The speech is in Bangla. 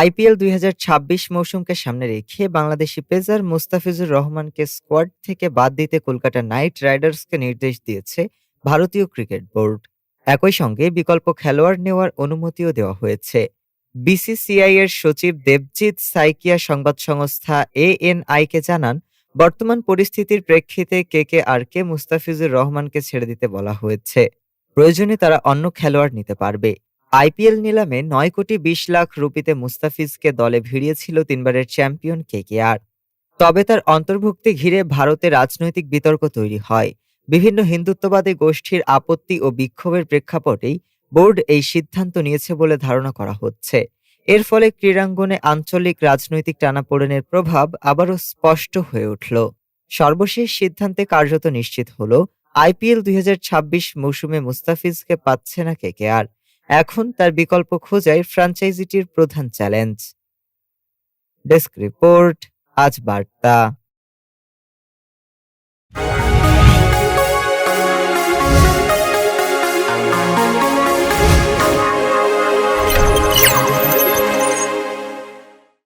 আইপিএল দুই হাজার ছাব্বিশ মৌসুমকে সামনে রেখে বাংলাদেশি পেসার মুস্তাফিজুর রহমানকে স্কোয়াড থেকে বাদ দিতে কলকাতা নাইট রাইডার্সকে নির্দেশ দিয়েছে ভারতীয় ক্রিকেট বোর্ড। একই সঙ্গে বিকল্প খেলোয়াড় নেওয়ার অনুমতিও দেওয়া হয়েছে। বিসিসিআই এর সচিব দেবজিৎ সাইকিয়া সংবাদ সংস্থা এএনআইকে জানান, বর্তমান পরিস্থিতির প্রেক্ষিতে কে কে আর কে মুস্তাফিজুর রহমানকে ছেড়ে দিতে বলা হয়েছে। প্রয়োজনে তারা অন্য খেলোয়াড় নিতে পারবে। আইপিএল নিলামে নয় কোটি বিশ লাখ রুপিতে মুস্তাফিজকে দলে ভিড়িয়েছিল তিনবারের চ্যাম্পিয়ন কে কেকেআর। তবে তার অন্তর্ভুক্তি ঘিরে ভারতে রাজনৈতিক বিতর্ক তৈরি হয়। বিভিন্ন হিন্দুত্ববাদী গোষ্ঠীর আপত্তি ও বিক্ষোভের প্রেক্ষাপটেই বোর্ড এই সিদ্ধান্ত নিয়েছে বলে ধারণা করা হচ্ছে। এর ফলে ক্রীড়াঙ্গনে আঞ্চলিক রাজনৈতিক টানাপোড়েনের প্রভাব আবারও স্পষ্ট হয়ে উঠল। সর্বশেষ সিদ্ধান্তে কার্যত নিশ্চিত হল, আইপিএল দুই হাজার ছাব্বিশ মৌসুমে মুস্তাফিজকে পাচ্ছে না কেকেআর। এখন তার বিকল্প খোঁজাই ফ্রাঞ্চাইজিটির প্রধান চ্যালেঞ্জ ডেস্ক রিপোর্ট আজ বার্তা।